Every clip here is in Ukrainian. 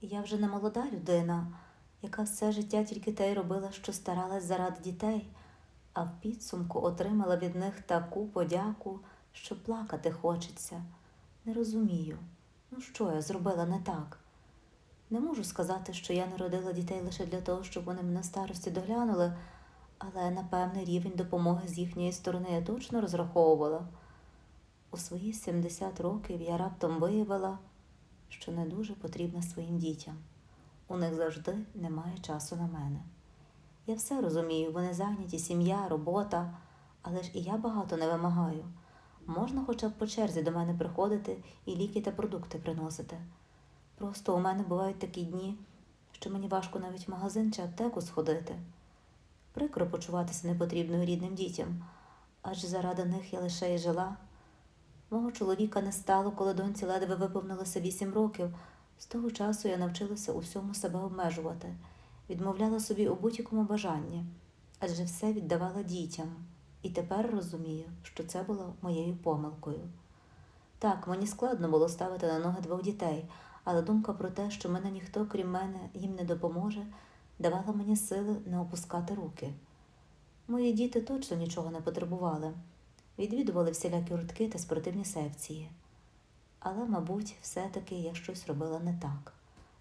Я вже не молода людина, яка все життя тільки те й робила, що старалась заради дітей, а в підсумку отримала від них таку подяку, що плакати хочеться. Не розумію, ну що я зробила не так. Не можу сказати, що я народила дітей лише для того, щоб вони мене старості доглянули, але на певний рівень допомоги з їхньої сторони я точно розраховувала. У свої 70 років я раптом виявила, що не дуже потрібна своїм дітям. У них завжди немає часу на мене. Я все розумію, вони зайняті, сім'я, робота, але ж і я багато не вимагаю. Можна хоча б по черзі до мене приходити і ліки та продукти приносити. Просто у мене бувають такі дні, що мені важко навіть в магазин чи аптеку сходити. Прикро почуватися непотрібною рідним дітям, адже заради них я лише й жила. Мого чоловіка не стало, коли доньці ледве виповнилося вісім років. З того часу я навчилася у всьому себе обмежувати, відмовляла собі у будь-якому бажанні, адже все віддавала дітям, і тепер розумію, що це було моєю помилкою. Так, мені складно було ставити на ноги двох дітей, але думка про те, що мене ніхто, крім мене, їм не допоможе, давала мені сили не опускати руки. Мої діти точно нічого не потребували, відвідували всілякі гуртки та спортивні секції. Але, мабуть, все-таки я щось робила не так,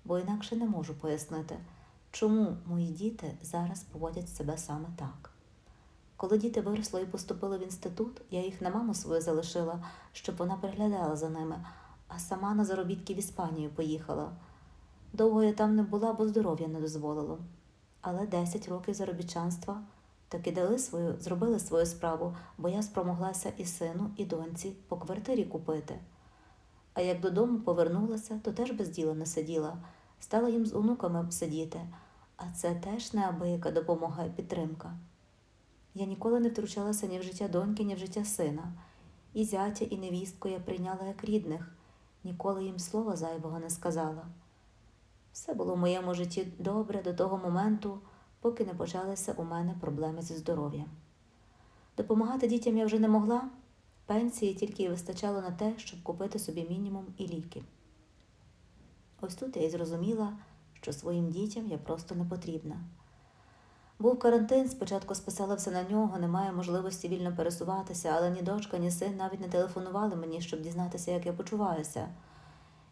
бо інакше не можу пояснити, чому мої діти зараз поводять себе саме так. Коли діти виросли і поступили в інститут, я їх на маму свою залишила, щоб вона приглядала за ними, а сама на заробітки в Іспанію поїхала. Довго я там не була, бо здоров'я не дозволило. Але 10 років заробітчанства таки дали свою, зробили свою справу, бо я спромоглася і сину, і доньці по квартирі купити. А як додому повернулася, то теж без діла не сиділа, стала їм з онуками сидіти, а це теж неабияка допомога і підтримка. Я ніколи не втручалася ні в життя доньки, ні в життя сина. І зятя, і невістку я прийняла як рідних, ніколи їм слова зайвого не сказала. Все було в моєму житті добре до того моменту, поки не почалися у мене проблеми зі здоров'ям. Допомагати дітям я вже не могла, пенсії тільки й вистачало на те, щоб купити собі мінімум і ліки. Ось тут я й зрозуміла, що своїм дітям я просто не потрібна. Був карантин, спочатку списала все на нього, немає можливості вільно пересуватися, але ні дочка, ні син навіть не телефонували мені, щоб дізнатися, як я почуваюся.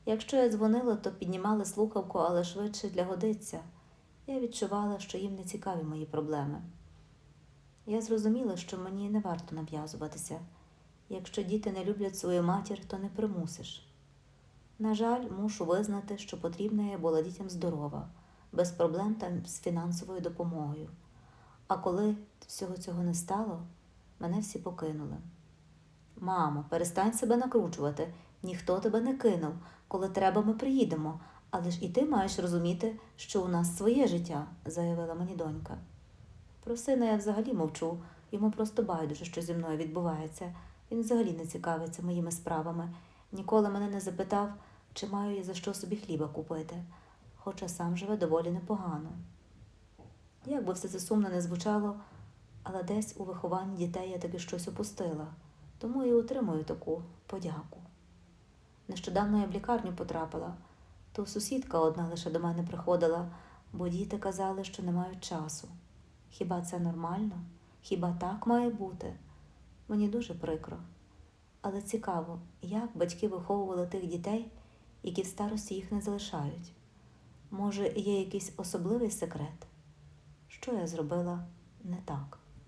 Якщо я дзвонила, то піднімали слухавку, але швидше для годиться. Я відчувала, що їм не цікаві мої проблеми. Я зрозуміла, що мені не варто нав'язуватися. Якщо діти не люблять свою матір, то не примусиш. На жаль, мушу визнати, що потрібна я була дітям здорова, без проблем та з фінансовою допомогою. А коли всього цього не стало, мене всі покинули. Мамо, перестань себе накручувати, ніхто тебе не кинув. Коли треба, ми приїдемо. Але ж і ти маєш розуміти, що у нас своє життя, заявила мені донька. Про сина я взагалі мовчу, йому просто байдуже, що зі мною відбувається. Він взагалі не цікавиться моїми справами, ніколи мене не запитав, чи маю я за що собі хліба купити, хоча сам живе доволі непогано. Як би все це сумно не звучало, але десь у вихованні дітей я таки щось опустила, тому і отримую таку подяку. Нещодавно я в лікарню потрапила, то сусідка одна лише до мене приходила, бо діти казали, що не мають часу. Хіба це нормально? Хіба так має бути? Мені дуже прикро. Але цікаво, як батьки виховували тих дітей, які в старості їх не залишають. Може, є якийсь особливий секрет? Що я зробила не так?